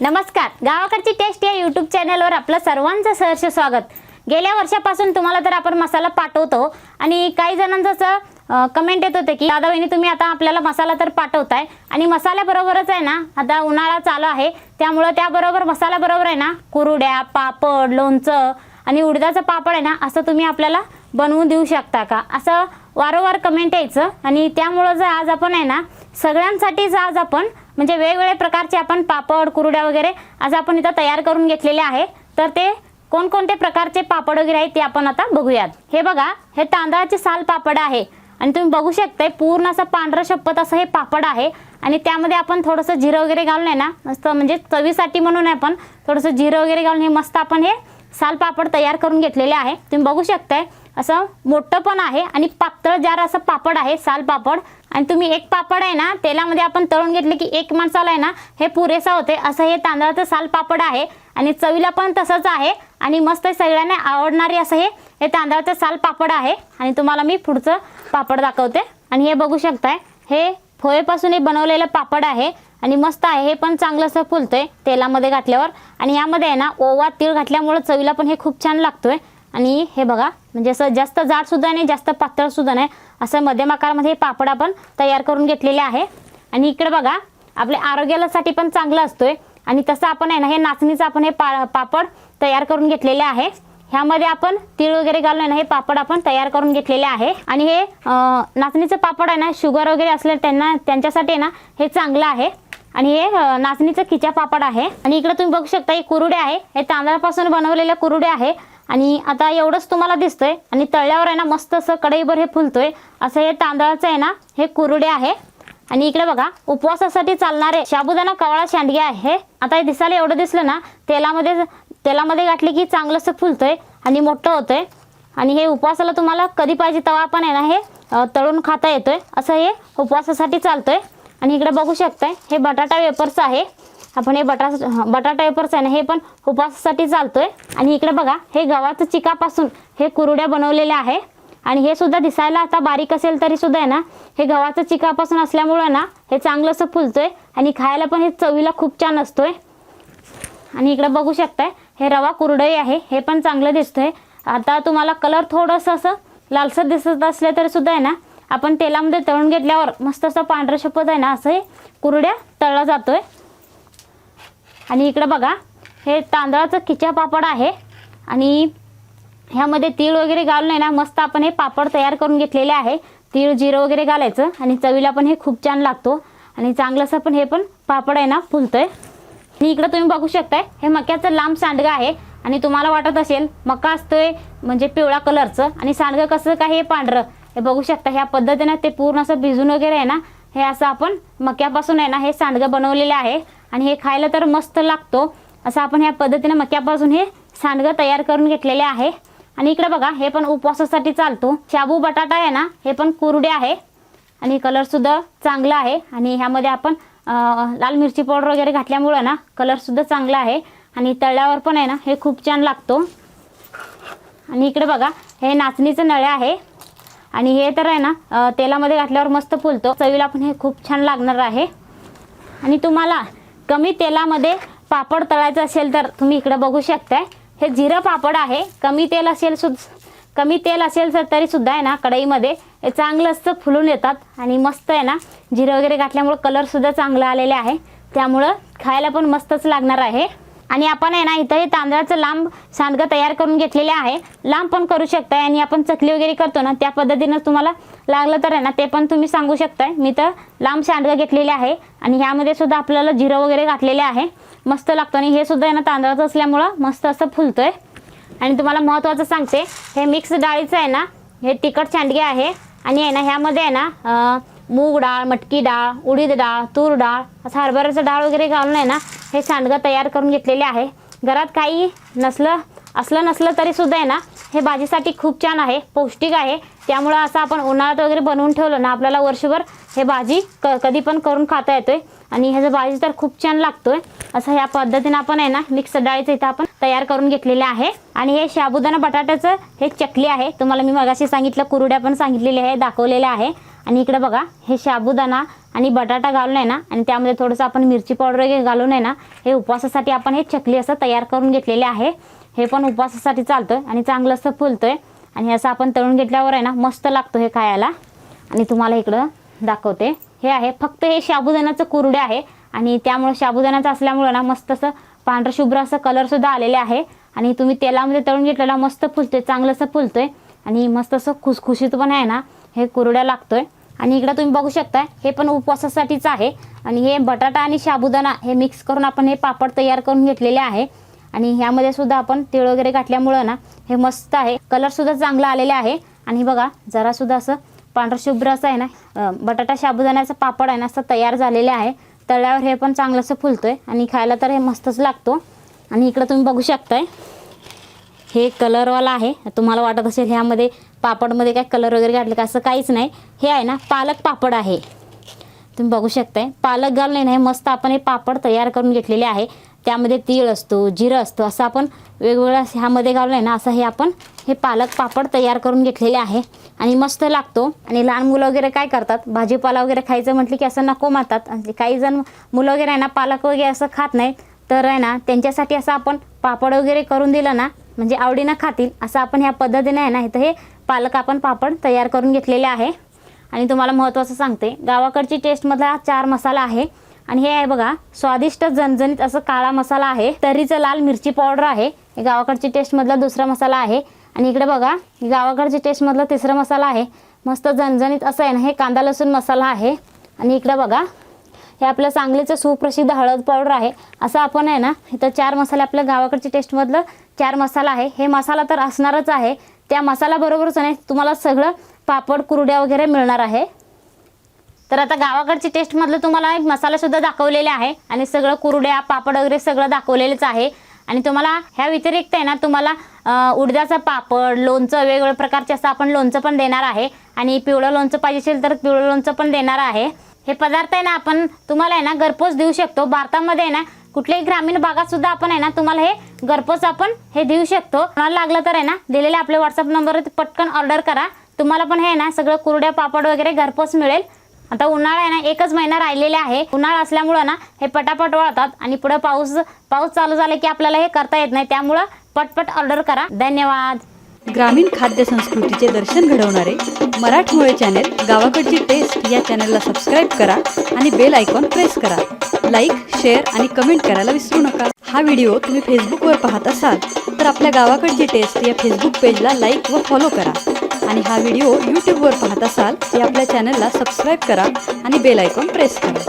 नमस्कार. गावाकडची टेस्ट या यूट्यूब चॅनलवर आपलं सर्वांचं सहर्ष स्वागत. गेल्या वर्षापासून तुम्हाला तर आपण मसाला पाठवतो आणि काही जणांचं असं कमेंट येत होते की दादा बहिणी तुम्ही आता आपल्याला मसाला तर पाठवताय आणि मसाल्याबरोबरच आहे ना आता उन्हाळा चालू आहे त्यामुळं त्याबरोबर मसाल्याबरोबर आहे ना कुरुड्या पापड लोणचं आणि उडदाचं पापड आहे ना असं तुम्ही आपल्याला बनवून देऊ शकता का? असं वारंवार कमेंट यायचं आणि त्यामुळं जर आज आपण आहे ना सगळ्यांसाठीच आज आपण म्हणजे वेगवेगळ्या प्रकारचे आपण पापड कुरड्या वगैरे आज आपण इथं तयार करून घेतलेले आहे. तर ते कोणकोणते प्रकारचे पापड वगैरे आहेत ते आपण आता बघूयात. हे बघा हे तांदळाचे साल पापड आहे. आणि तुम्ही बघू शकताय पूर्ण असं पांढरं शपथ असं हे पापड आहे. आणि त्यामध्ये आपण थोडंसं जिरं वगैरे घालून आहे ना मस्त म्हणजे चवीसाठी म्हणून आहे आपण थोडंसं जिरं वगैरे घालून हे मस्त आपण हे साल पापड तयार करून घेतलेले आहे. तुम्ही बघू शकताय असं मोठं पण आहे आणि पातळ जार असं पापड आहे साल पापड. आणि तुम्ही एक पापड आहे ना तेलामध्ये आपण तळून घेतले की एक माणसाला आहे ना हे पुरेसा होते. असं हे तांदळाचं साल पापड आहे आणि चवीला पण तसंच आहे. आणि मस्त सगळ्यांना आवडणारे असं हे हे तांदळाचं साल पापड आहे. आणि तुम्हाला मी पुढचं पापड दाखवते. आणि हे बघू शकताय हे फोळेपासून हे बनवलेलं पापड आहे. आणि मस्त आहे हे पण चांगलं असं फुलतंय तेलामध्ये घातल्यावर. आणि यामध्ये आहे ना ओवा तीळ घातल्यामुळं चवीला पण हे खूप छान लागतोय. आणि हे बघा म्हणजे असं जास्त जाडसुद्धा नाही जास्त पातळसुद्धा नाही. असं मध्यम आकारामध्ये हे पापड आपण तयार करून घेतलेले आहे. आणि इकडे बघा आपल्या आरोग्यासाठी पण चांगलं असतोय. आणि तसं आपण आहे ना हे नाचणीचं आपण हे पा पापड तयार करून घेतलेले आहे. ह्यामध्ये आपण तीळ वगैरे घालून आहे ना हे पापड आपण तयार करून घेतलेले आहे. आणि हे नाचणीचं पापड आहे ना शुगर वगैरे असलं त्यांना त्यांच्यासाठी आहे ना हे चांगलं आहे. आणि हे नाचणीचं खिचा पापड आहे. आणि इकडे तुम्ही बघू शकता हे कुरुडे आहे. हे तांदळापासून बनवलेले कुरुडे आहे. आणि आता एवढंच तुम्हाला दिसतंय. आणि तळल्यावर आहे ना मस्त असं कढईभर हे फुलतोय. असं हे तांदळाचं आहे ना हे कुरुडे आहे. आणि इकडे बघा उपवासासाठी चालणारे शाबुदाना कवळा शांडगे आहे. आता हे दिसायला एवढं दिसलं ना तेलामध्ये तेलामध्ये गाठले की चांगलंसं फुलतंय आणि मोठं होतंय. आणि हे उपवासाला तुम्हाला कधी पाहिजे तेव्हा पण आहे ना हे तळून खाता येतोय. असं हे उपवासासाठी चालतोय. आणि इकडे बघू शकताय हे बटाटा वेपर्स आहे. आपण हे बटा बटाटा वेपर्स आहे ना हे पण उपवासासाठी चालतोय. आणि इकडे बघा हे गव्हाचं चिकापासून हे कुरुड्या बनवलेल्या आहे. आणि हे सुद्धा दिसायला आता बारीक असेल तरी सुद्धा आहे ना हे गव्हाचं चिकापासून असल्यामुळं ना हे चांगलं असं फुलतोय. आणि खायला पण हे चवीला खूप छान असतोय. आणि इकडे बघू शकताय हे रवा कुरडई आहे हे पण चांगलं दिसतंय. आता तुम्हाला कलर थोडंसं असं लालसर दिसत असले तरी सुद्धा आहे ना आपण तेलामध्ये तळून घेतल्यावर मस्त असं पांढरं शपथ आहे ना असं हे कुरड्या तळला जातो आहे आणि इकडं बघा हे तांदळाचं खिचा पापड आहे. आणि ह्यामध्ये तीळ वगैरे घालून आहे ना मस्त आपण हे पापड तयार करून घेतलेले आहे. तीळ जिरं वगैरे घालायचं आणि चवीला पण हे खूप छान लागतो. आणि चांगलंसं पण हे पण पापड आहे ना फुलतंय. आणि इकडं तुम्ही बघू शकताय हे मक्याचं लांब सांडगं आहे. आणि तुम्हाला वाटत असेल मका असतोय म्हणजे पिवळा कलरचं आणि सांडगं कसं काय हे पांढरं? हे बघू शकता ह्या पद्धतीनं ते पूर्ण असं भिजून वगैरे आहे ना हे असं आपण मक्यापासून आहे ना हे सांडगं बनवलेलं आहे. आणि हे खायला तर मस्त लागतो. असं आपण ह्या पद्धतीनं मक्यापासून हे सांडगं तयार करून घेतलेले आहे. आणि इकडे बघा हे पण उपवासासाठी चालतो. शाबू बटाटा आहे ना हे पण कुरडे आहे. आणि कलरसुद्धा चांगला आहे. आणि ह्यामध्ये आपण लाल मिरची पावडर वगैरे घातल्यामुळं ना कलरसुद्धा चांगला आहे. आणि तळल्यावर पण आहे ना हे खूप छान लागतो. आणि इकडे बघा हे नाचणीचं नळे आहे. आणि हे तर आहे ना तेलामध्ये घातल्यावर मस्त फुलतो. चवीला पण हे खूप छान लागणार आहे. आणि तुम्हाला कमी तेलामध्ये पापड तळायचं असेल तर तुम्ही इकडं बघू शकताय. हे जिरं पापड आहे. कमी तेल असेल सु कमी तेल असेल तर तरी सुद्धा आहे ना कढईमध्ये हे चांगलं असं फुलून येतात. आणि मस्त आहे ना जिरं वगैरे घातल्यामुळं कलरसुद्धा चांगला आलेले आहे. त्यामुळं खायला पण मस्तच लागणार आहे. आणि आपण आहे ना इथं हे तांदळाचं लांब सांडगं तयार करून घेतलेले आहे. लांब पण करू शकताय आणि आपण चकली वगैरे करतो ना त्या पद्धतीनं तुम्हाला लागलं तर आहे ना ते पण तुम्ही सांगू शकताय. मी तर लांब सांडगं घेतलेले आहे आणि ह्यामध्ये सुद्धा आपल्याला जिरं वगैरे घातलेले आहे. मस्त लागतं आणि हे सुद्धा आहे ना तांदळाचं असल्यामुळं मस्त असं फुलतोय. आणि तुम्हाला महत्त्वाचं सांगते हे मिक्स डाळीचं आहे ना हे तिखट सांडगे आहे. आणि आहे ना ह्यामध्ये आहे ना मूग डाळ मटकी डाळ उडीद डाळ तूर डाळ असं हरभऱ्याचं डाळ वगैरे घालून आहे ना हे सांडगं तयार करून घेतलेले आहे. घरात काही नसलं असलं नसलं तरी सुद्धा आहे ना हे भाजीसाठी खूप छान आहे पौष्टिक आहे. त्यामुळं असं आपण उन्हाळ्यात वगैरे बनवून ठेवलं ना आपल्याला वर्षभर हे भाजी क कधी पण करून खाता येतो आहे आणि ह्याचं भाजी तर खूप छान लागतो आहे असं ह्या पद्धतीनं आपण आहे ना मिक्स डाळीचं इथं आपण तयार करून घेतलेले आहे. आणि हे शाबुदाना बटाट्याचं हे चकली आहे. तुम्हाला मी मगाशी सांगितलं कुरुड्या पण सांगितलेले आहे दाखवलेले आहे. आणि इकडे बघा हे साबुदाणा आणि बटाटा घालून आहे ना आणि त्यामध्ये थोडंसं आपण मिरची पावडर वगैरे घालून आहे ना हे उपवासासाठी आपण हे चकली असं तयार करून घेतलेले आहे. हे पण उपवासासाठी चालतोय आणि चांगलं असं फुलतोय. आणि असं आपण तळून घेतल्यावर आहे ना मस्त लागतो हे खायला. आणि तुम्हाला इकडं दाखवते. हे आहे फक्त हे साबुदाण्याचं कुरडे आहे. आणि त्यामुळं साबुदाण्याचं असल्यामुळं ना मस्त असं पांढरं शुभ्र असं कलरसुद्धा आलेले आहे. आणि तुम्ही तेलामध्ये तळून घेतलेला मस्त फुलतोय चांगलं असं फुलतोय. आणि मस्त असं खुसखुशीत पण आहे ना हे कुरड्या लागतोय. आणि इकडं तुम्ही बघू शकता हे पण उपवासासाठीच आहे. आणि हे बटाटा आणि साबुदाणा हे मिक्स करून आपण हे पापड तयार करून घेतलेले आहे. आणि ह्यामध्ये सुद्धा आपण तिळ वगैरे घातल्यामुळं ना हे मस्त आहे. कलर सुद्धा चांगला आलेला आहे. आणि बघा जरा सुद्धा असं पांढरशुभ्र असं आहे ना बटाटा साबुदाण्याचं पापड आहे ना असं तयार झालेले आहे. तळ्यावर हे पण चांगलं असं फुलतोय आणि खायला तर हे मस्तच लागतो. आणि इकडं तुम्ही बघू शकताय हे कलरवाला आहे. तुम्हाला वाटत असेल ह्यामध्ये पापडमध्ये काय कलर वगैरे घातलं का? असं काहीच नाही. हे आहे ना पालक पापड आहे. तुम्ही बघू शकताय. पालक घालणे नाही मस्त आपण हे पापड तयार करून घेतलेले आहे. त्यामध्ये तीळ असतो जिरं असतो असं आपण वेगवेगळ्या ह्यामध्ये घालून आहे ना असं हे आपण हे पालक पापड तयार करून घेतलेले आहे. आणि मस्त लागतो. आणि लहान मुलं वगैरे काय करतात? भाजीपाला वगैरे खायचं म्हटलं की असं नको मारतात आणि काही जण मुलं वगैरे आहे ना पालक वगैरे असं खात नाहीत. तर आहे ना त्यांच्यासाठी असं आपण पापड वगैरे करून दिलं ना म्हणजे आवडीनं खातील असं आपण ह्या पद्धतीने आहे ना इथं हे पालक आपण पापड तयार करून घेतलेले आहे. आणि तुम्हाला महत्त्वाचं सांगते गावाकडची टेस्टमधला हा चार मसाला आहे. आणि हे आहे बघा स्वादिष्ट झणझणीत असं काळा मसाला आहे. तरीचं लाल मिरची पावडर आहे. हे गावाकडची टेस्टमधला दुसरा मसाला आहे. आणि इकडे बघा गावाकडची टेस्टमधला तिसरा मसाला आहे. मस्त झणझणीत असं आहे ना हे कांदा लसूण मसाला आहे. आणि इकडे बघा हे आपलं सांगलीचं सुप्रसिद्ध हळद पावडर आहे. असं आपण आहे ना इथं चार मसाले आपल्या गावाकडच्या टेस्टमधलं चार मसाला आहे. हे मसाला तर असणारच आहे. त्या मसाल्याबरोबरच नाही तुम्हाला सगळं पापड कुरड्या वगैरे मिळणार आहे. तर आता गावाकडची टेस्टमधलं तुम्हाला एक मसालासुद्धा दाखवलेले आहे आणि सगळं कुरड्या पापड वगैरे सगळं दाखवलेलंच आहे. आणि तुम्हाला ह्या व्यतिरिक्त आहे ना तुम्हाला अं, उडदाचं पापड लोणचं वेगवेगळ्या प्रकारचे असं आपण लोणचं पण देणार आहे. आणि पिवळं लोणचं पाहिजे असेल तर पिवळं लोणचं पण देणार आहे. हे पदार्थ आहे ना आपण तुम्हाला आहे ना घरपोच देऊ शकतो. भारतामध्ये आहे ना कुठल्याही ग्रामीण भागात सुद्धा आपण आहे ना तुम्हाला हे घरपोच आपण हे देऊ शकतो. कोणाला लागलं तर आहे ना दिलेल्या आपल्या व्हॉट्सअप नंबरवरती पटकन ऑर्डर करा. तुम्हाला पण हे ना सगळं कुरड्या पापड वगैरे घरपोच मिळेल. आता उन्हाळा आहे ना एकच महिना राहिलेला आहे. उन्हाळा असल्यामुळं ना हे पटापट वळतात आणि पुढे पाऊस पाऊस चालू झाला की आपल्याला हे करता येत नाही. त्यामुळं पटपट ऑर्डर करा. धन्यवाद. ग्रामीण खाद्य संस्कृतीचे दर्शन घडवणारे मराठमोळे चॅनेल गावाकडची टेस्ट या चॅनलला सबस्क्राईब करा आणि बेल आयकॉन प्रेस करा. लाईक शेअर आणि कमेंट करायला विसरू नका. हा व्हिडिओ तुम्ही फेसबुकवर पाहत असाल तर आपल्या गावाकडची टेस्ट या फेसबुक पेजला लाईक व फॉलो करा. आणि हा व्हिडिओ यूट्यूबवर पाहत असाल तर आपल्या चॅनलला सबस्क्राईब करा आणि बेल आयकॉन प्रेस करा.